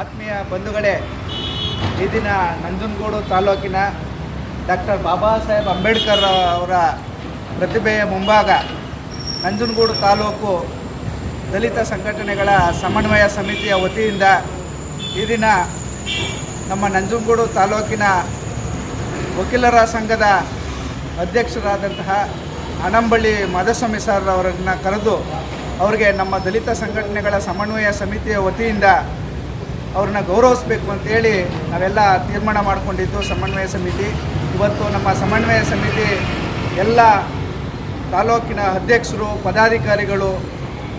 ಆತ್ಮೀಯ ಬಂಧುಗಳೇ ಈ ದಿನ ನಂಜನಗೂಡು ತಾಲೂಕಿನ ಡಾಕ್ಟರ್ ಬಾಬಾ ಸಾಹೇಬ್ ಅಂಬೇಡ್ಕರ್ ಅವರ ಪ್ರತಿಭೆಯ ಮುಂಭಾಗ ನಂಜನಗೂಡು ತಾಲೂಕು ದಲಿತ ಸಂಘಟನೆಗಳ ಸಮನ್ವಯ ಸಮಿತಿಯ ವತಿಯಿಂದ ಈ ದಿನ ನಮ್ಮ ನಂಜನಗೂಡು ತಾಲೂಕಿನ ವಕೀಲರ ಸಂಘದ ಅಧ್ಯಕ್ಷರಾದಂತಹ ಅನಂಬಳ್ಳಿ ಮಾಧಸ್ವಾಮಿ ಸರ್ ಅವರನ್ನು ಕರೆದು ಅವರಿಗೆ ನಮ್ಮ ದಲಿತ ಸಂಘಟನೆಗಳ ಸಮನ್ವಯ ಸಮಿತಿಯ ವತಿಯಿಂದ ಅವ್ರನ್ನ ಗೌರವಿಸ್ಬೇಕು ಅಂತೇಳಿ ನಾವೆಲ್ಲ ತೀರ್ಮಾನ ಮಾಡಿಕೊಂಡಿದ್ದು ಸಮನ್ವಯ ಸಮಿತಿ. ಇವತ್ತು ನಮ್ಮ ಸಮನ್ವಯ ಸಮಿತಿ ಎಲ್ಲ ತಾಲೂಕಿನ ಅಧ್ಯಕ್ಷರು, ಪದಾಧಿಕಾರಿಗಳು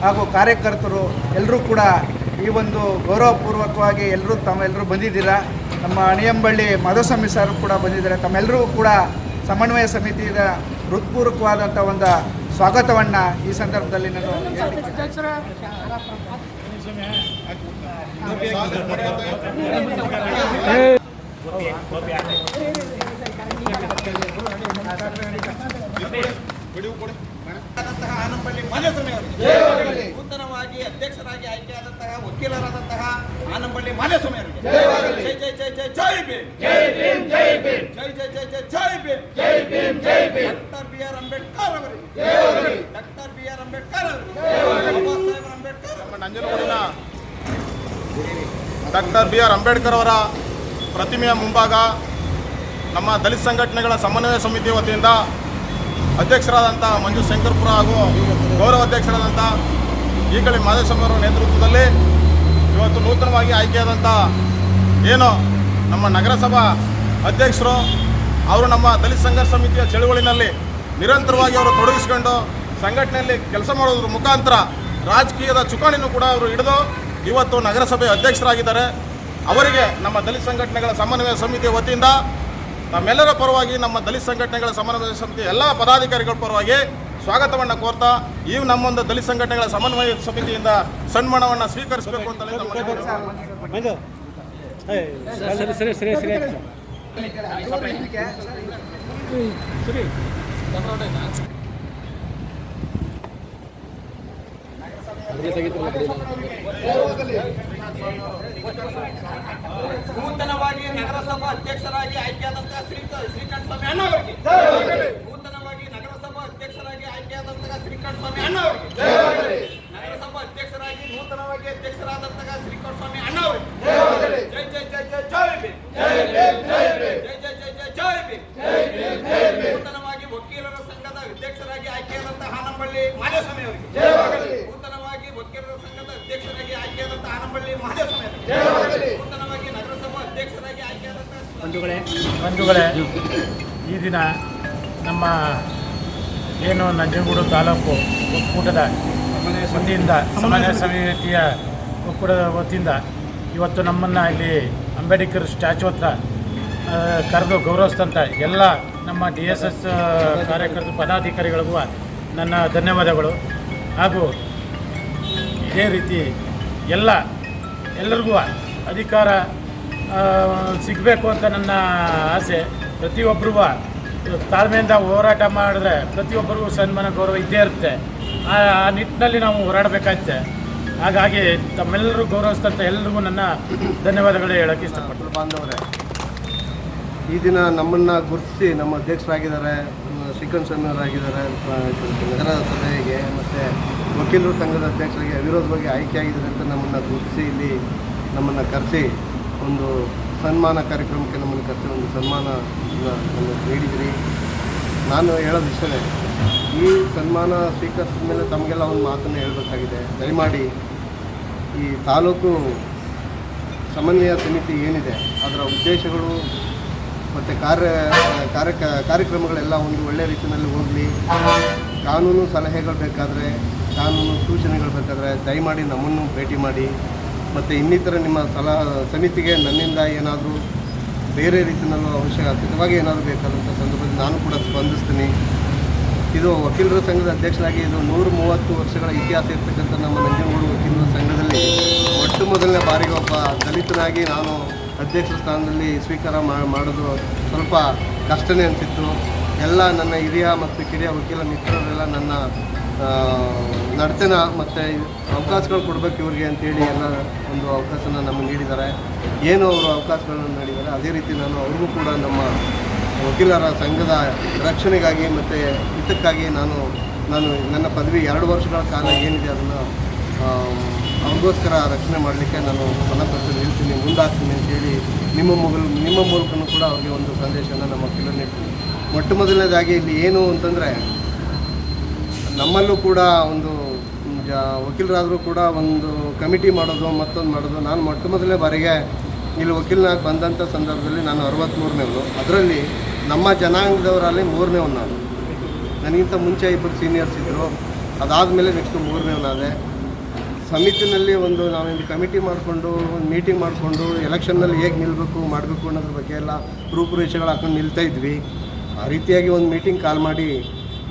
ಹಾಗೂ ಕಾರ್ಯಕರ್ತರು ಎಲ್ಲರೂ ಕೂಡ ಈ ಒಂದು ಗೌರವಪೂರ್ವಕವಾಗಿ ಎಲ್ಲರೂ ತಮ್ಮೆಲ್ಲರೂ ಬಂದಿದ್ದೀರಾ. ನಮ್ಮ ಅಣಿಯಂಬಳ್ಳಿ ಮಾಧುಸ್ವಾಮಿ ಸರ್ ಕೂಡ ಬಂದಿದ್ದಾರೆ. ತಮ್ಮೆಲ್ಲರೂ ಕೂಡ ಸಮನ್ವಯ ಸಮಿತಿಯ ಹೃತ್ಪೂರ್ವಕವಾದಂಥ ಒಂದು ಸ್ವಾಗತವನ್ನು ಈ ಸಂದರ್ಭದಲ್ಲಿ ನಾನು ಆದಂತಹ ಆನಂಬಳ್ಳಿ ಮಾದೇಸ್ವಾಮಿ ಅವರಿಗೆ. ನೂತನವಾಗಿ ಅಧ್ಯಕ್ಷರಾಗಿ ಆಯ್ಕೆಯಾದಂತಹ ವಕೀಲರಾದಂತಹ ಆನಂಬಳ್ಳಿ ಮಾದೇಸ್ವಾಮಿ ಅವರಿಗೆ. ಜೈ ಜೈ ಜೈ ಜೈ ಜೈ ಭೀಮ್. ಜೈ ಜೈ ಜೈ ಜೈ ಜೈ Bhim. Doctor B R Ambedkar ಅವರಿಗೆ. ಡಾಕ್ಟರ್ ಬಿ ಆರ್ ಅಂಬೇಡ್ಕರ್ ಅವರಿಗೆ. ಬಾಬಾ ಸಾಹೇಬ್ ಅಂಬೇಡ್ಕರ್ ನಂಜನಗೂಡಿನ ಡಾಕ್ಟರ್ ಬಿ ಆರ್ ಅಂಬೇಡ್ಕರ್ ಅವರ ಪ್ರತಿಮೆಯ ಮುಂಭಾಗ ನಮ್ಮ ದಲಿತ ಸಂಘಟನೆಗಳ ಸಮನ್ವಯ ಸಮಿತಿ ವತಿಯಿಂದ ಅಧ್ಯಕ್ಷರಾದಂಥ ಮಂಜು ಶಂಕರ್ಪುರ ಹಾಗೂ ಗೌರವ ಅಧ್ಯಕ್ಷರಾದಂಥ ಈಗಳಿ ಮಾದೇಶ್ವರ ನೇತೃತ್ವದಲ್ಲಿ ಇವತ್ತು ನೂತನವಾಗಿ ಆಯ್ಕೆಯಾದಂಥ ಏನು ನಮ್ಮ ನಗರಸಭಾ ಅಧ್ಯಕ್ಷರು, ಅವರು ನಮ್ಮ ದಲಿತ ಸಂಘರ್ಷ ಸಮಿತಿಯ ಚಳುವಳಿನಲ್ಲಿ ನಿರಂತರವಾಗಿ ಅವರು ತೊಡಗಿಸಿಕೊಂಡು ಸಂಘಟನೆಯಲ್ಲಿ ಕೆಲಸ ಮಾಡೋದ್ರ ಮುಖಾಂತರ ರಾಜಕೀಯದ ಚುಕಾಣಿನೂ ಕೂಡ ಅವರು ಹಿಡಿದು ಇವತ್ತು ನಗರಸಭೆ ಅಧ್ಯಕ್ಷರಾಗಿದ್ದಾರೆ. ಅವರಿಗೆ ನಮ್ಮ ದಲಿತ ಸಂಘಟನೆಗಳ ಸಮನ್ವಯ ಸಮಿತಿಯ ವತಿಯಿಂದ ನಮ್ಮೆಲ್ಲರ ಪರವಾಗಿ ನಮ್ಮ ದಲಿತ ಸಂಘಟನೆಗಳ ಸಮನ್ವಯ ಸಮಿತಿ ಎಲ್ಲ ಪದಾಧಿಕಾರಿಗಳ ಪರವಾಗಿ ಸ್ವಾಗತವನ್ನು ಕೋರ್ತಾ ಈ ನಮ್ಮೊಂದು ದಲಿತ ಸಂಘಟನೆಗಳ ಸಮನ್ವಯ ಸಮಿತಿಯಿಂದ ಸನ್ಮಾನವನ್ನು ಸ್ವೀಕರಿಸಬೇಕು ಅಂತಲೇ ನಮ್ಮ ನೂತನವಾಗಿ ನಗರಸಭಾ ಅಧ್ಯಕ್ಷರಾಗಿ ಆಯ್ಕೆಯಾದಂತಹ ಶ್ರೀ ಶ್ರೀಕಂಠ ಸ್ವಾಮಿ ಅಣ್ಣ ಅವರಿಗೆ. ನೂತನವಾಗಿ ನಗರಸಭಾ ಅಧ್ಯಕ್ಷರಾಗಿ ಆಯ್ಕೆಯಾದಂತಹ ಶ್ರೀಕಂಠ ಸ್ವಾಮಿ ಅಣ್ಣ ಅವರಿಗೆ. ನಗರಸಭಾ ಅಧ್ಯಕ್ಷರಾಗಿ ನೂತನವಾಗಿ ಅಧ್ಯಕ್ಷರಾದಂತಹ ಶ್ರೀಕಂಠ ಸ್ವಾಮಿ ಅಣ್ಣ ಅವರಿಗೆ. ಜೈ ಜೈ ಜೈ ಜೈ ಜೈ ಬಿ ಜೈ ಜೈ ಜೈ ಜೈ ಜೈ ನೂತನವಾಗಿ ವಕೀಲರ ಸಂಘದ ಅಧ್ಯಕ್ಷರಾಗಿ ಆಯ್ಕೆಯಾದಂತಹ ಹಾನಂಬಳ್ಳಿ ಮಾದೇಸ್ವಾಮಿ ಅವರಿಗೆ. ನೂತನವಾಗಿ ವಕೀಲರ ಸಂಘದ ಅಧ್ಯಕ್ಷರಾಗಿ ಆಯ್ಕೆಯಾದಂತಹ ಹಾನಂಬಳ್ಳಿ ಮಾದೇಸ್ವಾಮಿ ಅವರಿಗೆ ನೂತನವಾಗಿ ನಗರಸಭಾ ಅಧ್ಯಕ್ಷರಾಗಿ ಆಯ್ಕೆಯಾದಂತಹ ಬಂಧುಗಳೇ. ಬಂಧುಗಳೇ, ಈ ದಿನ ನಮ್ಮ ಏನು ನಂಜನಗೂಡು ತಾಲೂಕು ಒಕ್ಕೂಟದ ವತಿಯಿಂದ ಸಮಾಜ ಸಮಿತಿಯ ಒಕ್ಕೂಟದ ವತಿಯಿಂದ ಇವತ್ತು ನಮ್ಮನ್ನು ಇಲ್ಲಿ ಅಂಬೇಡ್ಕರ್ ಸ್ಟ್ಯಾಚು ಹತ್ರ ಕರೆದು ಗೌರವಿಸಿದಂಥ ಎಲ್ಲ ನಮ್ಮ ಡಿ ಎಸ್ ಎಸ್ ಕಾರ್ಯಕರ್ತ ಪದಾಧಿಕಾರಿಗಳಿಗೂ ನನ್ನ ಧನ್ಯವಾದಗಳು. ಹಾಗೂ ಇದೇ ರೀತಿ ಎಲ್ಲ, ಎಲ್ಲರಿಗೂ ಅಧಿಕಾರ ಸಿಗಬೇಕು ಅಂತ ನನ್ನ ಆಸೆ. ಪ್ರತಿಯೊಬ್ಬರು ತಾಳ್ಮೆಯಿಂದ ಹೋರಾಟ ಮಾಡಿದ್ರೆ ಪ್ರತಿಯೊಬ್ಬರಿಗೂ ಸನ್ಮಾನ, ಗೌರವ ಇದ್ದೇ ಇರುತ್ತೆ. ಆ ನಿಟ್ಟಿನಲ್ಲಿ ನಾವು ಹೋರಾಡಬೇಕಾಗುತ್ತೆ ಹಾಗಾಗಿ ತಮ್ಮೆಲ್ಲರೂ ಗೌರವಿಸ್ತಂಥ ಎಲ್ಲರಿಗೂ ನನ್ನ ಧನ್ಯವಾದಗಳು ಹೇಳೋಕ್ಕೆ ಇಷ್ಟಪಡ್ತೀನಿ. ಬಾಂಧವರೇ, ಈ ದಿನ ನಮ್ಮನ್ನು ಗುರುತಿಸಿ ನಮ್ಮ ಅಧ್ಯಕ್ಷರಾಗಿದ್ದಾರೆ ಶ್ರೀಕಂಠ ಸ್ವಾಮಿಯವರಾಗಿದ್ದಾರೆ ನಗರ ಸಭೆಗೆ ಮತ್ತು ವಕೀಲರ ಸಂಘದ ಅಧ್ಯಕ್ಷರಿಗೆ ಅವಿರೋಧವಾಗಿ ಆಯ್ಕೆಯಾಗಿದ್ದಾರೆ ಅಂತ ನಮ್ಮನ್ನು ಗುರುತಿಸಿ ಇಲ್ಲಿ ನಮ್ಮನ್ನು ಕರೆಸಿ ಒಂದು ಸನ್ಮಾನ ಕಾರ್ಯಕ್ರಮಕ್ಕೆ ನಮ್ಮನ್ನು ಕರೆಸಿ ಒಂದು ಸನ್ಮಾನ ನಮಗೆ ನೀಡಿದಿರಿ. ನಾನು ಹೇಳೋದು ಇಷ್ಟೇ ಈ ಸನ್ಮಾನ ಸ್ವೀಕರಿಸಿದ ಮೇಲೆ ತಮಗೆಲ್ಲ ಒಂದು ಮಾತನ್ನು ಹೇಳಬೇಕಾಗಿದೆ. ದಯಮಾಡಿ ಈ ತಾಲೂಕು ಸಮನ್ವಯ ಸಮಿತಿ ಏನಿದೆ, ಅದರ ಉದ್ದೇಶಗಳು ಮತ್ತು ಕಾರ್ಯ ಕಾರ್ಯ, ಕಾರ್ಯಕ್ರಮಗಳೆಲ್ಲ ಒಂದು ಒಳ್ಳೆಯ ರೀತಿಯಲ್ಲಿ ಹೋಗಲಿ. ಕಾನೂನು ಸಲಹೆಗಳು ಬೇಕಾದರೆ, ಕಾನೂನು ಸೂಚನೆಗಳು ಬೇಕಾದರೆ ದಯಮಾಡಿ ನಮ್ಮನ್ನು ಭೇಟಿ ಮಾಡಿ. ಮತ್ತು ಇನ್ನಿತರ ನಿಮ್ಮ ಸಲಹಾ ಸಮಿತಿಗೆ ನನ್ನಿಂದ ಏನಾದರೂ ಬೇರೆ ರೀತಿಯಲ್ಲೂ ಅವಶ್ಯಕವಾಗಿ ಏನಾದರೂ ಬೇಕಾದಂಥ ಸಂದರ್ಭದಲ್ಲಿ ನಾನು ಕೂಡ ಸ್ಪಂದಿಸ್ತೀನಿ. ಇದು ವಕೀಲರ ಸಂಘದ ಅಧ್ಯಕ್ಷರಾಗಿ ಇದು ನೂರ ಮೂವತ್ತು ವರ್ಷಗಳ ಇತಿಹಾಸ ಇರ್ತಕ್ಕಂಥ ನಮ್ಮ ನಂಜನಗೂಡು ವಕೀಲರ ಸಂಘದಲ್ಲಿ ಮೊಟ್ಟ ಮೊದಲನೇ ಬಾರಿಗೆ ಒಬ್ಬ ದಲಿತನಾಗಿ ನಾನು ಅಧ್ಯಕ್ಷ ಸ್ಥಾನದಲ್ಲಿ ಸ್ವೀಕಾರ ಮಾಡೋದು ಸ್ವಲ್ಪ ಕಷ್ಟನೇ ಅನಿಸಿತ್ತು. ಎಲ್ಲ ನನ್ನ ಹಿರಿಯ ಮತ್ತು ಕಿರಿಯ ವಕೀಲ ಮಿತ್ರರೆಲ್ಲ ನನ್ನ ನಡತೆನ ಮತ್ತು ಅವಕಾಶಗಳು ಕೊಡಬೇಕು ಇವ್ರಿಗೆ ಅಂತೇಳಿ ಎಲ್ಲ ಒಂದು ಅವಕಾಶನ ನಮಗೆ ನೀಡಿದ್ದಾರೆ. ಏನು ಅವರು ಅವಕಾಶಗಳನ್ನು ನೀಡಿದ್ದಾರೆ, ಅದೇ ರೀತಿ ನಾನು ಅವ್ರಿಗೂ ಕೂಡ ನಮ್ಮ ವಕೀಲರ ಸಂಘದ ರಕ್ಷಣೆಗಾಗಿ ಮತ್ತು ಹಿತಕ್ಕಾಗಿ ನಾನು ನಾನು ನನ್ನ ಪದವಿ ಎರಡು ವರ್ಷಗಳ ಕಾಲ ಏನಿದೆ ಅದನ್ನು ಅವ್ರಿಗೋಸ್ಕರ ರಕ್ಷಣೆ ಮಾಡಲಿಕ್ಕೆ ನಾನು ಮನಪತ್ರ ನಿಲ್ತೀನಿ, ಮುಂದಾಗ್ತೀನಿ ಅಂತೇಳಿ ನಿಮ್ಮ ಮೊಬೈಲ್ ನಿಮ್ಮ ಮೂಲಕನೂ ಕೂಡ ಅವ್ರಿಗೆ ಒಂದು ಸಂದೇಶನ ನಮ್ಮ ವಕೀಲರು ನೀಡ್ತೀನಿ ಮೊಟ್ಟ ಮೊದಲನೇದಾಗಿ ಇಲ್ಲಿ ಏನು ಅಂತಂದರೆ ನಮ್ಮಲ್ಲೂ ಕೂಡ ಒಂದು ವಕೀಲರಾದರೂ ಕೂಡ ಒಂದು ಕಮಿಟಿ ಮಾಡೋದು, ಮತ್ತೊಂದು ಮಾಡೋದು, ನಾನು ಮೊಟ್ಟ ಮೊದಲನೇ ಬಾರಿಗೆ ಇಲ್ಲಿ ವಕೀಲನಾಗಿ ಬಂದಂಥ ಸಂದರ್ಭದಲ್ಲಿ ನಾನು ಅರವತ್ತ್ಮೂರನೇವನು ಅದರಲ್ಲಿ ನಮ್ಮ ಜನಾಂಗದವರಲ್ಲಿ ಮೂರನೇವನು ನಾನು. ನನಗಿಂತ ಮುಂಚೆ ಇಬ್ಬರು ಸೀನಿಯರ್ಸ್ ಇದ್ದರು ಅದಾದಮೇಲೆ ನೆಕ್ಸ್ಟ್ ಮೂರನೇವನಾದೆ ಸಮಿತಿನಲ್ಲಿ ಒಂದು ನಾವೊಂದು ಕಮಿಟಿ ಮಾಡಿಕೊಂಡು, ಒಂದು ಮೀಟಿಂಗ್ ಮಾಡಿಕೊಂಡು, ಎಲೆಕ್ಷನ್ನಲ್ಲಿ ಹೇಗೆ ನಿಲ್ಲಬೇಕು ಮಾಡಬೇಕು ಅನ್ನೋದ್ರ ಬಗ್ಗೆ ಎಲ್ಲ ರೂಪುರೇಷೆಗಳು ಹಾಕೊಂಡು ನಿಲ್ತಾ ಇದ್ವಿ. ಆ ರೀತಿಯಾಗಿ ಒಂದು ಮೀಟಿಂಗ್ ಕಾಲ್ ಮಾಡಿ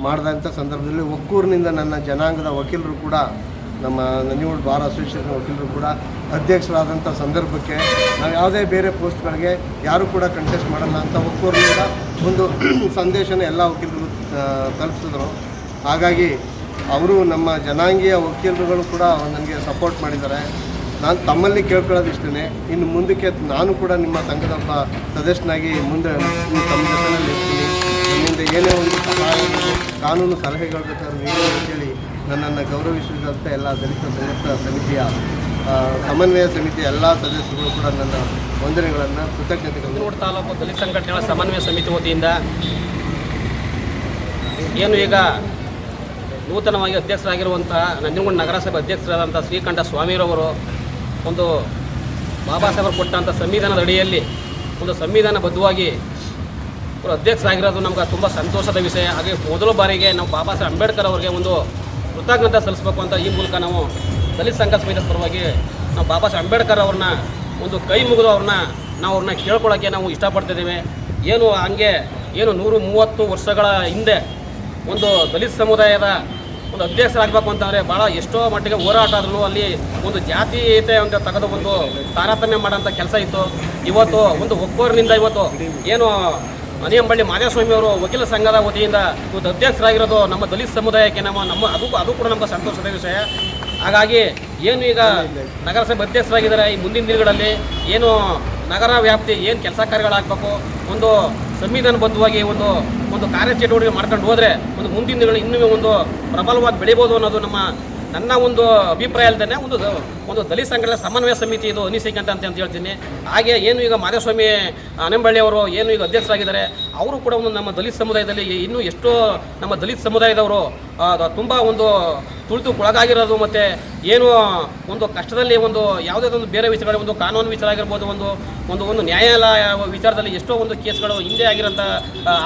ಮಾಡಿದಂಥ ಸಂದರ್ಭದಲ್ಲಿ ಒಕ್ಕೂರಿನಿಂದ ನನ್ನ ಜನಾಂಗದ ವಕೀಲರು ಕೂಡ, ನಮ್ಮ ನಂಜನಗೂಡು ಬಾರ್ ಅಸೋಸಿಯೇಷನ್ ವಕೀಲರು ಕೂಡ ಅಧ್ಯಕ್ಷರಾದಂಥ ಸಂದರ್ಭಕ್ಕೆ ನಾವು ಯಾವುದೇ ಬೇರೆ ಪೋಸ್ಟ್ಗಳಿಗೆ ಯಾರೂ ಕೂಡ ಕಂಟೆಸ್ಟ್ ಮಾಡಲ್ಲ ಅಂತ ಒಕ್ಕೂರಿನಿಂದ ಒಂದು ಸಂದೇಶನ ಎಲ್ಲ ವಕೀಲರು ತಲುಪಿಸಿದ್ರು. ಹಾಗಾಗಿ ಅವರು ನಮ್ಮ ಜನಾಂಗೀಯ ವಕೀಲರುಗಳು ಕೂಡ ನನಗೆ ಸಪೋರ್ಟ್ ಮಾಡಿದ್ದಾರೆ. ನಾನು ತಮ್ಮಲ್ಲಿ ಕೇಳ್ಕೊಳ್ಳೋದು ಇಷ್ಟೇ ಇನ್ನು ಮುಂದಕ್ಕೆ ನಾನು ಕೂಡ ನಿಮ್ಮ ಸಂಘದ ಸದಸ್ಯನಾಗಿ ಮುಂದೆ ತಮ್ಮ ಜೊತೆಯಲ್ಲಿ ಇರ್ತೀನಿ. ನಮ್ಮಿಂದ ಏನೇ ಒಂದು ಕಾನೂನು ಸಲಹೆಗಳು ಬೇಕಾದ್ರೆ ನೀಡಿ ಅಂತೇಳಿ ನನ್ನನ್ನು ಗೌರವಿಸಿದಂಥ ಎಲ್ಲ ದಲಿತ ಸಂಯುಕ್ತ ಸಮಿತಿಯ ಸಮನ್ವಯ ಸಮಿತಿಯ ಎಲ್ಲ ಸದಸ್ಯರು ಕೂಡ ನನ್ನ ವಂದನೆಗಳನ್ನು ಕೃತಜ್ಞತೆಗಳನ್ನು ನಂಜನಗೂಡು ತಾಲೂಕು ದಲಿತ ಸಂಘಟನೆಗಳ ಸಮನ್ವಯ ಸಮಿತಿ ವತಿಯಿಂದ ಏನು ಈಗ ನೂತನವಾಗಿ ಅಧ್ಯಕ್ಷರಾಗಿರುವಂಥ ನಂಜನಗೂಡು ನಗರಸಭೆ ಅಧ್ಯಕ್ಷರಾದಂಥ ಶ್ರೀಕಂಠ ಸ್ವಾಮಿರವರು ಒಂದು ಬಾಬಾ ಸಾಹೇಬರು ಕೊಟ್ಟಂಥ ಸಂವಿಧಾನದ ಅಡಿಯಲ್ಲಿ ಒಂದು ಸಂವಿಧಾನಬದ್ಧವಾಗಿ ಅವರು ಅಧ್ಯಕ್ಷರಾಗಿರೋದು ನಮ್ಗೆ ತುಂಬ ಸಂತೋಷದ ವಿಷಯ. ಹಾಗೆ ಮೊದಲ ಬಾರಿಗೆ ನಾವು ಬಾಬಾ ಸಾಹೇಬ್ ಅಂಬೇಡ್ಕರ್ ಅವರಿಗೆ ಒಂದು ಕೃತಜ್ಞತೆ ಸಲ್ಲಿಸಬೇಕು ಅಂತ ಈ ಮೂಲಕ ನಾವು ದಲಿತ ಸಂಘ ಸಮಿತಿ ಪರವಾಗಿ ನಾವು ಬಾಬಾ ಸಾಹೇಬ್ ಅಂಬೇಡ್ಕರ್ ಅವ್ರನ್ನ ಒಂದು ಕೈ ಮುಗಿದು ಅವ್ರನ್ನ ನಾವು ಅವ್ರನ್ನ ಕೇಳ್ಕೊಳ್ಳೋಕ್ಕೆ ನಾವು ಇಷ್ಟಪಡ್ತಿದ್ದೀವಿ. ಏನು ಹಂಗೆ ಏನು ನೂರು ಮೂವತ್ತು ವರ್ಷಗಳ ಹಿಂದೆ ಒಂದು ದಲಿತ ಸಮುದಾಯದ ಒಂದು ಅಧ್ಯಕ್ಷರಾಗಬೇಕು ಅಂತಂದರೆ ಭಾಳ ಎಷ್ಟೋ ಮಟ್ಟಿಗೆ ಹೋರಾಟ ಆದ್ರೂ ಅಲ್ಲಿ ಒಂದು ಜಾತೀಯತೆ ಅಂತ ತೆಗೆದು ಒಂದು ತಾರತಮ್ಯ ಮಾಡೋಂಥ ಕೆಲಸ ಇತ್ತು. ಇವತ್ತು ಒಂದು ಒಕ್ಕೋರಿನಿಂದ ಇವತ್ತು ಏನು ಅನಿಯಂಬಳ್ಳಿ ಮಾದೇಸ್ವಾಮಿ ಅವರು ವಕೀಲ ಸಂಘದ ವತಿಯಿಂದ ಇವತ್ತು ಅಧ್ಯಕ್ಷರಾಗಿರೋದು ನಮ್ಮ ದಲಿತ ಸಮುದಾಯಕ್ಕೆ ನಮ್ಮ ನಮ್ಮ, ಅದು ಅದು ಕೂಡ ನಮಗೆ ಸಂತೋಷದ ವಿಷಯ. ಹಾಗಾಗಿ ಏನು ಈಗ ನಗರಸಭೆ ಅಧ್ಯಕ್ಷರಾಗಿದ್ದಾರೆ, ಈ ಮುಂದಿನ ದಿನಗಳಲ್ಲಿ ಏನು ನಗರ ವ್ಯಾಪ್ತಿ ಏನು ಕೆಲಸ ಕಾರ್ಯಗಳಾಗಬೇಕು, ಒಂದು ಸಂವಿಧಾನಬದ್ಧವಾಗಿ ಒಂದು ಒಂದು ಕಾರ್ಯಚಟುವಟಿಕೆ ಮಾಡ್ಕೊಂಡು ಹೋದರೆ ಒಂದು ಮುಂದಿನ ದಿನಗಳು ಇನ್ನೂ ಒಂದು ಪ್ರಬಲವಾಗಿ ಬೆಳಿಬೋದು ಅನ್ನೋದು ನಮ್ಮ ನನ್ನ ಒಂದು ಅಭಿಪ್ರಾಯ ಅಲ್ದೇ ಒಂದು ಒಂದು ದಲಿತ ಸಂಘಟನೆ ಸಮನ್ವಯ ಸಮಿತಿ ಇದು ಅನಿಸಿಕಂತ ಅಂತ ಹೇಳ್ತೀನಿ. ಹಾಗೆ ಏನು ಈಗ ಮಾಧವಸ್ವಾಮಿ ಅನಂಬಳ್ಳಿ ಅವರು ಏನು ಈಗ ಅಧ್ಯಕ್ಷರಾಗಿದ್ದಾರೆ, ಅವರು ಕೂಡ ಒಂದು ನಮ್ಮ ದಲಿತ ಸಮುದಾಯದಲ್ಲಿ ಇನ್ನೂ ಎಷ್ಟೋ ನಮ್ಮ ದಲಿತ ಸಮುದಾಯದವರು ತುಂಬ ಒಂದು ತುಳಿತು ಒಳಗಾಗಿರೋದು ಮತ್ತು ಏನು ಒಂದು ಕಷ್ಟದಲ್ಲಿ ಒಂದು ಯಾವುದೇ ಒಂದು ಬೇರೆ ವಿಚಾರ ಒಂದು ಕಾನೂನು ವಿಚಾರ ಆಗಿರ್ಬೋದು, ಒಂದು ಒಂದು ಒಂದು ನ್ಯಾಯಾಲಯ ವಿಚಾರದಲ್ಲಿ ಎಷ್ಟೋ ಒಂದು ಕೇಸ್ಗಳು ಹಿಂದೆ ಆಗಿರೋಂಥ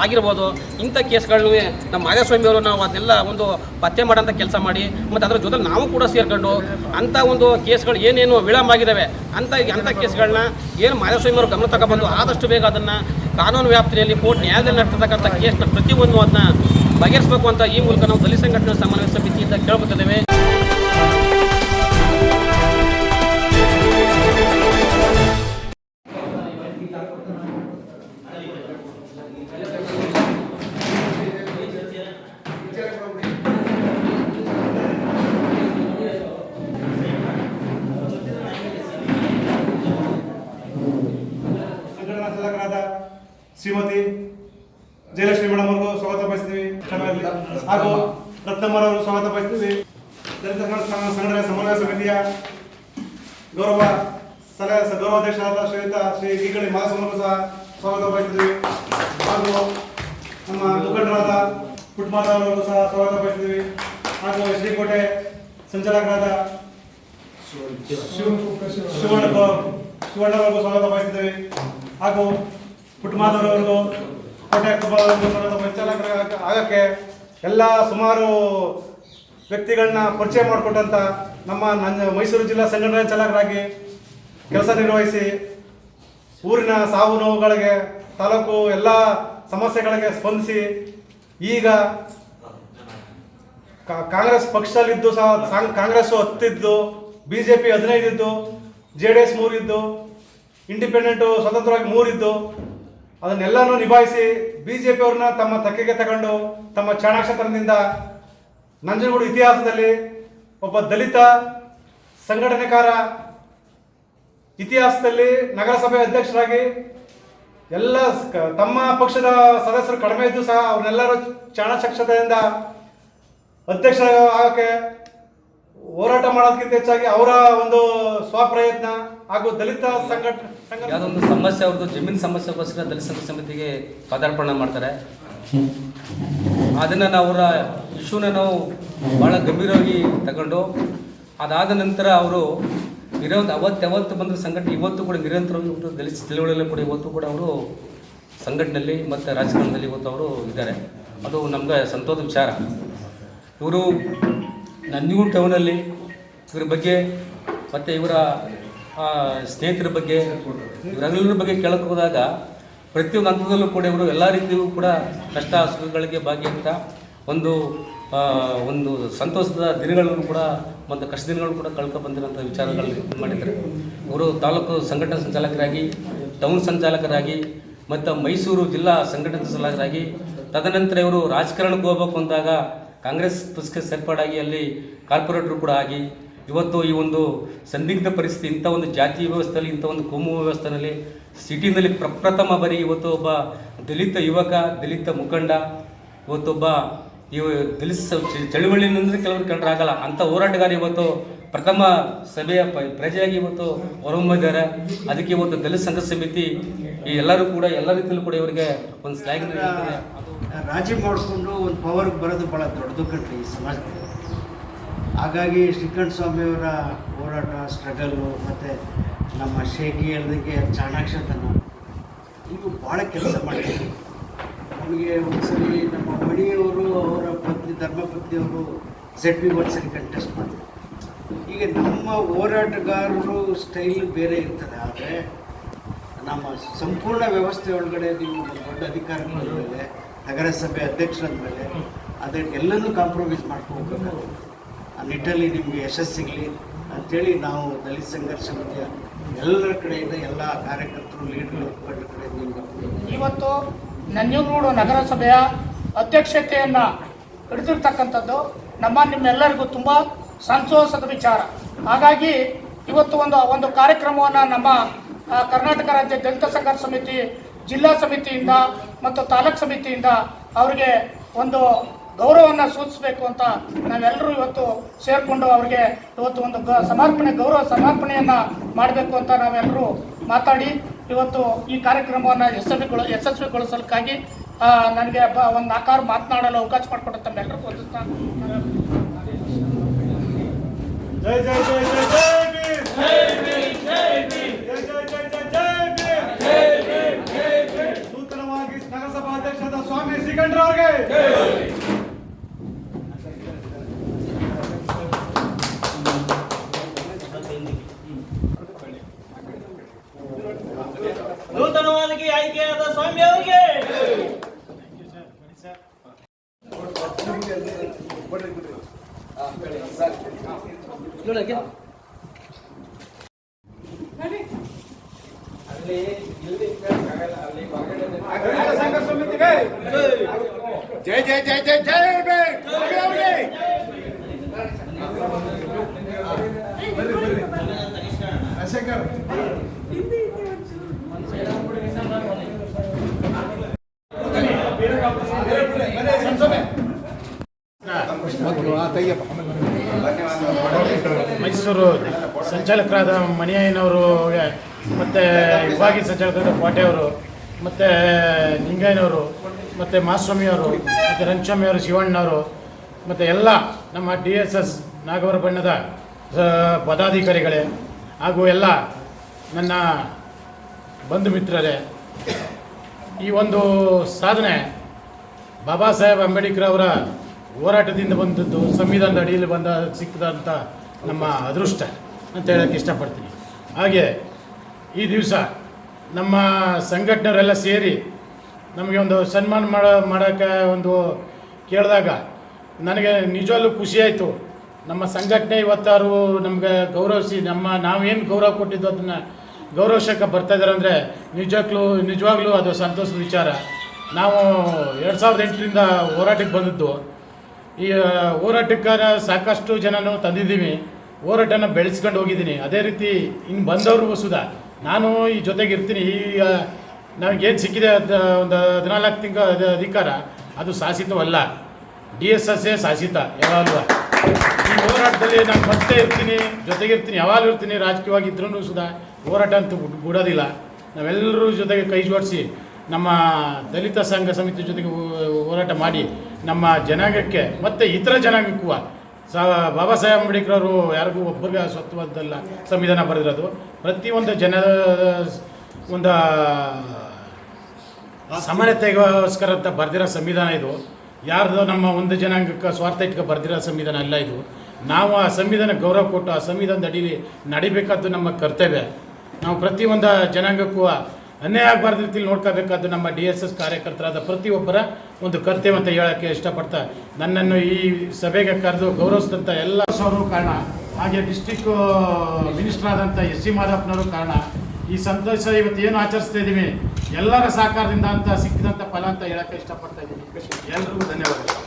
ಆಗಿರ್ಬೋದು. ಇಂಥ ಕೇಸ್ಗಳನ್ನು ನಮ್ಮ ಮಾಧಸ್ವಾಮಿಯವರು ನಾವು ಅದನ್ನೆಲ್ಲ ಒಂದು ಪತ್ತೆ ಮಾಡೋಂಥ ಕೆಲಸ ಮಾಡಿ, ಮತ್ತು ಅದರ ಜೊತೆ ನಾವು ಕೂಡ ಸೇರಿಕೊಂಡು ಅಂಥ ಒಂದು ಕೇಸ್ಗಳು ಏನೇನು ವಿಳಂಬ ಆಗಿದ್ದಾವೆ ಅಂಥ ಅಂಥ ಕೇಸ್ಗಳನ್ನ ಏನು ಮಾಧಸ್ವಾಮಿಯವರು ಗಮನ ತಗೊಬಂದು ಆದಷ್ಟು ಬೇಗ ಅದನ್ನು ಕಾನೂನು ವ್ಯಾಪ್ತಿಯಲ್ಲಿ ಕೋರ್ಟ್ ನ್ಯಾಯಾಲಯದಲ್ಲಿ ನಡೆಸತಕ್ಕಂಥ ಕೇಸ್ನ ಪ್ರತಿಯೊಂದು ಅದನ್ನ ಬಗೆಹರಿಸಬೇಕು ಅಂತ ಈ ಮೂಲಕ ನಾವು ದಲಿತ ಸಂಘಟನೆ ಸಮನ್ವಯ ಸಮಿತಿಯಿಂದ ಕೇಳ್ಕೊತಿದ್ದೇವೆ. ಶ್ರೀಮತಿ ಜಯಲಕ್ಷ್ಮಿ ಮೇಡಮ್ ಅವ್ರಿಗೂ ಸ್ವಾಗತ ಬಯಸ್ತೀವಿ. ಹಾಗೂ ರತ್ನಮ್ಮರ್ ಅವರು ಸ್ವಾಗತ ಬಯಸ್ತೀವಿ. ದಲಿತ ಸಂಘ- ಸಂಘ- ಸಂಘಟನೆ ಸಮನ್ವಯ ಸಮಿತಿಯ ಗೌರವ ಸಲಹೆ ಗೌರವಾಧ್ಯಕ್ಷರಾದ ಶ್ರೀಯುತ ಶ್ರೀ ಗೀಗಳಿ ಮಹಾಸಮರು ಸಹ ಸ್ವಾಗತ ಬಯಸ್ತೀವಿ. ಹಾಗೂ ನಮ್ಮ ಮುಖಂಡರಾದ ಪುಟ್ಮಾತ ಅವರು ಸಹ ಸ್ವಾಗತ ಬಯಸ್ತೀವಿ. ಹಾಗೂ ಶ್ರೀಕೋಟೆ ಸಂಚಾಲಕರಾದ ಶಿವ- ಶಿವಣ್ಣ ಶಿವಣ್ಣವರೆಗೂ ಸ್ವಾಗತ ಬಯಸ್ತೀವಿ. ಹಾಗೂ ಪುಟ್ಟಮಾದವರವರೆಗೂ ಕೋಟೆ ಅಕ್ಬರ್ವರೆಗೂ ಸ್ವಾಗತ ಆಗಕ್ಕೆ ಎಲ್ಲ ಸುಮಾರು ವ್ಯಕ್ತಿಗಳನ್ನ ಪರಿಚಯ ಮಾಡಿಕೊಟ್ಟಂತ ನಮ್ಮ ನನ್ನ ಮೈಸೂರು ಜಿಲ್ಲಾ ಸಂಘಟನೆ ಚಾಲಕರಾಗಿ ಕೆಲಸ ನಿರ್ವಹಿಸಿ ಊರಿನ ಸಾವು ನೋವುಗಳಿಗೆ ತಾಲೂಕು ಎಲ್ಲ ಸಮಸ್ಯೆಗಳಿಗೆ ಸ್ಪಂದಿಸಿ ಈಗ ಕಾಂಗ್ರೆಸ್ ಪಕ್ಷದಲ್ಲಿದ್ದು ಸಹ ಕಾಂಗ್ರೆಸ್ ಹತ್ತಿದ್ದು ಬಿ ಜೆ ಪಿ ಹದಿನೈದು ಇದ್ದು ಜೆ ಡಿ ಎಸ್ ಮೂರಿದ್ದು, ಇಂಡಿಪೆಂಡೆಂಟು ಸ್ವತಂತ್ರವಾಗಿ ಮೂರಿದ್ದು ಅದನ್ನೆಲ್ಲನೂ ನಿಭಾಯಿಸಿ ಬಿ ಜೆ ಅವ್ರನ್ನ ತಮ್ಮ ತಕ್ಕೆಗೆ ತಗೊಂಡು ತಮ್ಮ ಚಾಣಾಕ್ಷತನದಿಂದ ನಂಜನಗೂಡು ಇತಿಹಾಸದಲ್ಲಿ ಒಬ್ಬ ದಲಿತ ಸಂಘಟನೆಕಾರ ಇತಿಹಾಸದಲ್ಲಿ ನಗರಸಭೆ ಅಧ್ಯಕ್ಷರಾಗಿ ಎಲ್ಲ ತಮ್ಮ ಪಕ್ಷದ ಸದಸ್ಯರು ಕಡಿಮೆ ಇದ್ದು ಸಹ ಅವ್ರನ್ನೆಲ್ಲರೂ ಚಾಣಾಕ್ಷತೆಯಿಂದ ಅಧ್ಯಕ್ಷ ಆಗಕ್ಕೆ ಹೋರಾಟ ಮಾಡೋದಕ್ಕಿಂತ ಹೆಚ್ಚಾಗಿ ಅವರ ಒಂದು ಸ್ವಪ್ರಯತ್ನ ಹಾಗೂ ದಲಿತ ಸಂಘಟನೆ ಸಂಘ ಯಾವುದೊಂದು ಸಮಸ್ಯೆ, ಅವ್ರದ್ದು ಜಮೀನು ಸಮಸ್ಯೆಗೋಸ್ಕರ ದಲಿತ ಸಂಘ ಸಮಿತಿಗೆ ಪದಾರ್ಪಣೆ ಮಾಡ್ತಾರೆ. ಅದನ್ನು ನಾವು ಅವರ ಇಶ್ಯೂನ ನಾವು ಭಾಳ ಗಂಭೀರವಾಗಿ ತಗೊಂಡು, ಅದಾದ ನಂತರ ಅವರು ನಿರಂತರ ಅವತ್ತು ಯಾವತ್ತು ಬಂದ ಸಂಘಟನೆ ಇವತ್ತು ಕೂಡ ನಿರಂತರವಾಗಿ ದಲಿತ ಚಳವಳಿಯಲ್ಲಿ ಕೂಡ ಇವತ್ತು ಕೂಡ ಅವರು ಸಂಘಟನೆಯಲ್ಲಿ ಮತ್ತು ರಾಜಕಾರಣದಲ್ಲಿ ಇವತ್ತು ಅವರು ಇದ್ದಾರೆ. ಅದು ನಮಗೆ ಸಂತೋಷ ವಿಚಾರ. ಇವರು ನಂದಿಗೂ ಟೌನಲ್ಲಿ ಇವ್ರ ಬಗ್ಗೆ ಮತ್ತು ಇವರ ಸ್ನೇಹಿತರ ಬಗ್ಗೆ ಇವರೆಲ್ಲರ ಬಗ್ಗೆ ಕೇಳಕ್ಕೆ ಹೋದಾಗ ಪ್ರತಿಯೊಂದು ಹಂತದಲ್ಲೂ ಕೂಡ ಇವರು ಎಲ್ಲ ರೀತಿಯೂ ಕೂಡ ಕಷ್ಟ ಸುಖಗಳಿಗೆ ಭಾಗಿಯಾಗ್ತಾ ಒಂದು ಒಂದು ಸಂತೋಷದ ದಿನಗಳನ್ನು ಕೂಡ ಮತ್ತು ಕಷ್ಟ ದಿನಗಳನ್ನು ಕೂಡ ಕಳ್ಕೊ ಬಂದಿರೋಂಥ ವಿಚಾರಗಳಲ್ಲಿ ಮಾಡಿದ್ದಾರೆ. ಇವರು ತಾಲೂಕು ಸಂಘಟನಾ ಸಂಚಾಲಕರಾಗಿ, ಟೌನ್ ಸಂಚಾಲಕರಾಗಿ ಮತ್ತು ಮೈಸೂರು ಜಿಲ್ಲಾ ಸಂಘಟನಾ ಸಂಚಾಲಕರಾಗಿ ತದನಂತರ ಇವರು ರಾಜಕಾರಣಕ್ಕೆ ಹೋಗ್ಬೇಕು ಅಂದಾಗ ಕಾಂಗ್ರೆಸ್ ಪಕ್ಷಕ್ಕೆ ಸೇರ್ಪಾಡಾಗಿ ಅಲ್ಲಿ ಕಾರ್ಪೊರೇಟ್ರು ಕೂಡ ಆಗಿ ಇವತ್ತು ಈ ಒಂದು ಸಂದಿಗ್ಧ ಪರಿಸ್ಥಿತಿ, ಇಂಥ ಒಂದು ಜಾತಿ ವ್ಯವಸ್ಥೆಯಲ್ಲಿ, ಇಂಥ ಒಂದು ಕೋಮು ವ್ಯವಸ್ಥೆಯಲ್ಲಿ, ಸಿಟಿನಲ್ಲಿ ಪ್ರಪ್ರಥಮ ಬಾರಿ ಇವತ್ತು ಒಬ್ಬ ದಲಿತ ಯುವಕ, ದಲಿತ ಮುಖಂಡ ಇವತ್ತೊಬ್ಬ ಇವ ದಲಿತ ಚಳುವಳಿನಂದ್ರೆ ಕೆಲವರು ಕಂಡ್ರಾಗಲ್ಲ ಅಂಥ ಹೋರಾಟಗಾರ ಇವತ್ತು ಪ್ರಥಮ ಸಭೆಯ ಪ್ರಜೆಯಾಗಿ ಇವತ್ತು ಹೊರಹೊಮ್ಮಿದ್ದಾರೆ ಅದಕ್ಕೆ ಇವತ್ತು ದಲಿತ ಸಂಘ ಸಮಿತಿ ಈ ಎಲ್ಲರೂ ಕೂಡ, ಎಲ್ಲ ರೀತಿಯಲ್ಲೂ ಕೂಡ ಇವರಿಗೆ ಒಂದು ಸ್ಲಾಗ್. ರಾಜಿ ಮಾಡಿಕೊಂಡು ಒಂದು ಪವರ್ಗೆ ಬರೋದು ಭಾಳ ದೊಡ್ಡದು ಕಣ್ರಿ ಈ ಸಮಾಜದಲ್ಲಿ ಹಾಗಾಗಿ ಶ್ರೀಕಂಠ ಸ್ವಾಮಿಯವರ ಹೋರಾಟ ಸ್ಟ್ರಗಲ್ಲು ಮತ್ತು ನಮ್ಮ ಶೇಖಿ ಹೇಳ್ದಂಗೆ ಚಾಣಾಕ್ಷತನ ಇವು ಭಾಳ ಕೆಲಸ ಮಾಡಿದ್ರು ನಮಗೆ ಒಂದ್ಸರಿ ನಮ್ಮ ಮಣಿಯವರು ಅವರ ಪತ್ನಿ, ಧರ್ಮಪತ್ನಿಯವರು ಸೆಟ್ ಬಿ ಒಂದ್ಸರಿ ಕಂಟೆಸ್ಟ್ ಮಾಡಿದ್ರು ಈಗ ನಮ್ಮ ಹೋರಾಟಗಾರರು ಸ್ಟೈಲ್ ಬೇರೆ ಇರ್ತದೆ, ಆದರೆ ನಮ್ಮ ಸಂಪೂರ್ಣ ವ್ಯವಸ್ಥೆ ಒಳಗಡೆ ನೀವು ದೊಡ್ಡ ಅಧಿಕಾರಿಗಳ ಮೇಲೆ, ನಗರಸಭೆ ಅಧ್ಯಕ್ಷರ ಮೇಲೆ, ಅದಕ್ಕೆಲ್ಲನೂ ಕಾಂಪ್ರಮೈಸ್ ಮಾಡ್ಕೋಬೇಕಾಗುತ್ತೆ ನಿಟ್ಟಲ್ಲಿ ನಿಮಗೆ ಯಶಸ್ಸು ಸಿಗಲಿ ಅಂಥೇಳಿ ನಾವು ದಲಿತ ಸಂಘರ್ಷ ಸಮಿತಿಯ ಎಲ್ಲರ ಕಡೆಯಿಂದ ಎಲ್ಲ ಕಾರ್ಯಕರ್ತರು, ಲೀಡರ್ಗಳು ಮುಖಂಡರ ಕಡೆಯಿಂದ ಇವತ್ತು ನಂಜನಗೂಡು ನಗರಸಭೆಯ ಅಧ್ಯಕ್ಷತೆಯನ್ನು ಹಿಡಿದಿರ್ತಕ್ಕಂಥದ್ದು ನಮ್ಮ ನಿಮ್ಮೆಲ್ಲರಿಗೂ ತುಂಬ ಸಂತೋಷದ ವಿಚಾರ. ಹಾಗಾಗಿ ಇವತ್ತು ಒಂದು ಒಂದು ಕಾರ್ಯಕ್ರಮವನ್ನು ನಮ್ಮ ಕರ್ನಾಟಕ ರಾಜ್ಯ ದಲಿತ ಸಂಘರ್ಷ ಸಮಿತಿ, ಜಿಲ್ಲಾ ಸಮಿತಿಯಿಂದ ಮತ್ತು ತಾಲೂಕ್ ಸಮಿತಿಯಿಂದ ಅವರಿಗೆ ಒಂದು ಗೌರವವನ್ನು ಸೂಚಿಸಬೇಕು ಅಂತ ನಾವೆಲ್ಲರೂ ಇವತ್ತು ಸೇರಿಕೊಂಡು ಅವರಿಗೆ ಇವತ್ತು ಒಂದು ಗ ಸಮರ್ಪಣೆ, ಗೌರವ ಸಮರ್ಪಣೆಯನ್ನು ಮಾಡಬೇಕು ಅಂತ ನಾವೆಲ್ಲರೂ ಮಾತಾಡಿ ಇವತ್ತು ಈ ಕಾರ್ಯಕ್ರಮವನ್ನು ಯಶಸ್ವಿಗೊಳ ಯಶಸ್ವಿಗೊಳಿಸಲಿಕ್ಕಾಗಿ ನನಗೆ ಒಂದು ಆಕಾರ ಮಾತನಾಡಲು ಅವಕಾಶ ಒಂದು ಜೈ ಜೈ ಜೈ ಜೈ ಜೈ ಜೈ ಜೈ ಜೈ ಜೈ ಜೈ ಭೀಮ್ ನೂತನವಾಗಿ ನಗರಸಭಾ ಅಧ್ಯಕ್ಷರಾದ ಸ್ವಾಮಿ ಶ್ರೀಕಂಠರವ್ರಿಗೆ ನೂತನವಾಗಿ ಆಯ್ಕೆಯಾದ ಸ್ವಾಮಿ ಅವರಿಗೆ ದಲಿತ ಸಂಘ ಸಮಿತಿಗೆ ಜೈ ಜೈ ಜೈ ಜೈ ಜೈ ರಾಜಶೇಖರ್. ಮೈಸೂರು ಸಂಚಾಲಕರಾದ ಮಣಿಯಯ್ಯನವ್ರಿಗೆ ಮತ್ತು ವಿಭಾಗೀಯ ಸಚಿವರಾದ ಪಾಟೆಯವರು ಮತ್ತು ನಿಂಗಯ್ಯನವರು ಮತ್ತು ಮಾಸ್ವಾಮಿಯವರು ಮತ್ತು ರಂಗಸ್ವಾಮಿಯವರು ಶಿವಣ್ಣವರು, ಮತ್ತು ಎಲ್ಲ ನಮ್ಮ ಡಿ ಎಸ್ ಎಸ್ ನಾಗವರ ಬಣ್ಣದ ಪದಾಧಿಕಾರಿಗಳೇ, ಹಾಗೂ ಎಲ್ಲ ನನ್ನ ಬಂಧು ಮಿತ್ರರೇ, ಈ ಒಂದು ಸಾಧನೆ ಬಾಬಾ ಸಾಹೇಬ್ ಅಂಬೇಡ್ಕರ್ ಅವರ ಹೋರಾಟದಿಂದ ಬಂದದ್ದು, ಸಂವಿಧಾನದ ಅಡಿಯಲ್ಲಿ ಬಂದ ಸಿಕ್ಕದಂಥ ನಮ್ಮ ಅದೃಷ್ಟ ಅಂತ ಹೇಳೋಕ್ಕೆ ಇಷ್ಟಪಡ್ತೀನಿ. ಹಾಗೆ ಈ ದಿವಸ ನಮ್ಮ ಸಂಘಟನೆಯವರೆಲ್ಲ ಸೇರಿ ನಮಗೆ ಒಂದು ಸನ್ಮಾನ ಮಾಡೋ ಮಾಡೋಕ್ಕೆ ಒಂದು ಕೇಳಿದಾಗ ನನಗೆ ನಿಜವಲ್ಲೂ ಖುಷಿಯಾಯಿತು ನಮ್ಮ ಸಂಘಟನೆ ಇವತ್ತಾರು ನಮಗೆ ಗೌರವಿಸಿ ನಮ್ಮ ನಾವೇನು ಗೌರವ ಕೊಟ್ಟಿದ್ದು ಅದನ್ನು ಗೌರವಿಸಕ್ಕೆ ಬರ್ತಾ ಇದ್ದಾರೆ ಅಂದರೆ ನಿಜವಾಗ್ಲೂ ನಿಜವಾಗ್ಲೂ ಅದು ಸಂತೋಷದ ವಿಚಾರ. ನಾವು ಎರಡು ಸಾವಿರದ ಎಂಟರಿಂದ ಹೋರಾಟಕ್ಕೆ ಬಂದಿದ್ದು. ಈ ಹೋರಾಟಕ್ಕೆ ಸಾಕಷ್ಟು ಜನನು ತಂದಿದ್ದೀವಿ. ಹೋರಾಟನ ಬೆಳೆಸ್ಕೊಂಡು ಹೋಗಿದ್ದೀನಿ. ಅದೇ ರೀತಿ ಇನ್ನು ಬಂದವ್ರಿಗೂ ಸುಧಾ ನಾನು ಈ ಜೊತೆಗೆ ಇರ್ತೀನಿ ಈ ನನಗೇನು ಸಿಕ್ಕಿದೆ ಅದು, ಒಂದು ಹದಿನಾಲ್ಕು ತಿಂಗಳ ಅಧಿಕಾರ, ಅದು ಶಾಸಿತವಲ್ಲ ಡಿ ಎಸ್ ಎಸ್ಸೇ ಶಾಸಿತ ಯಾವಾಗಲೂ. ಈ ಹೋರಾಟದಲ್ಲಿ ನಾನು ಮತ್ತೆ ಇರ್ತೀನಿ, ಜೊತೆಗಿರ್ತೀನಿ. ಯಾವಾಗಲೂ ಇರ್ತೀನಿ, ರಾಜಕೀಯವಾಗಿ ಇದ್ರೂ ಸುಧಾ ಹೋರಾಟ ಅಂತೂ ಬಿಡ್- ಬಿಡೋದಿಲ್ಲ. ನಾವೆಲ್ಲರೂ ಜೊತೆಗೆ ಕೈ ಜೋಡಿಸಿ, ನಮ್ಮ ದಲಿತ ಸಂಘ ಸಮಿತಿ ಜೊತೆಗೆ ಹೋರಾಟ ಮಾಡಿ, ನಮ್ಮ ಜನಾಂಗಕ್ಕೆ, ಮತ್ತು ಇತರ ಜನಾಂಗಕ್ಕೂ ಸ ಬಾಬಾ ಸಾಹೇಬ್ ಅಂಬೇಡ್ಕರ್ ಅವರು ಯಾರಿಗೂ ಒಬ್ಬರಿಗೆ ಸ್ವತ್ವದ್ದಲ್ಲ ಸಂವಿಧಾನ ಬರೆದಿರೋದು. ಪ್ರತಿಯೊಂದು ಜನ ಒಂದು ಸಮಾನತೆಗೋಸ್ಕರ ಅಂತ ಬರೆದಿರೋ ಸಂವಿಧಾನ ಇದು. ಯಾರ್ದು ನಮ್ಮ ಒಂದು ಜನಾಂಗಕ್ಕೆ ಸ್ವಾರ್ಥ ಇಟ್ಕೊ ಬರೆದಿರೋ ಸಂವಿಧಾನ ಅಲ್ಲ ಇದು. ನಾವು ಆ ಸಂವಿಧಾನ ಗೌರವ ಕೊಟ್ಟು ಆ ಸಂವಿಧಾನದ ಅಡಿಲಿ ನಡಿಬೇಕಾದ್ದು ನಮ್ಮ ಕರ್ತವ್ಯ. ನಾವು ಪ್ರತಿಯೊಂದು ಜನಾಂಗಕ್ಕೂ ಅನ್ಯಾಯ ಆಗಬಾರ್ದು ರೀತಿಯಲ್ಲಿ ನೋಡ್ಕೋಬೇಕಾದ್ದು ನಮ್ಮ ಡಿ ಎಸ್ ಎಸ್ ಕಾರ್ಯಕರ್ತರಾದ ಪ್ರತಿಯೊಬ್ಬರ ಒಂದು ಕರ್ತವ್ಯ ಅಂತ ಹೇಳೋಕ್ಕೆ ಇಷ್ಟಪಡ್ತಾ ನನ್ನನ್ನು ಈ ಸಭೆಗೆ ಕರೆದು ಗೌರವಿಸಿದಂಥ ಎಲ್ಲ ಸವರು ಕಾರಣ, ಹಾಗೆ ಡಿಸ್ಟಿಕ್ ಮಿನಿಸ್ಟರ್ ಆದಂಥ ಎಸ್ ಸಿ ಮಾದಪ್ಪನವರು ಕಾರಣ, ಈ ಸಂತೋಷ ಇವತ್ತು ಏನು ಆಚರಿಸ್ತಾ ಇದ್ದೀವಿ, ಎಲ್ಲರ ಸಹಕಾರದಿಂದ ಅಂತ ಸಿಕ್ಕಿದಂಥ ಫಲ ಅಂತ ಹೇಳೋಕ್ಕೆ ಇಷ್ಟಪಡ್ತಾ ಇದ್ದೀನಿ. ಎಲ್ರಿಗೂ ಧನ್ಯವಾದಗಳು.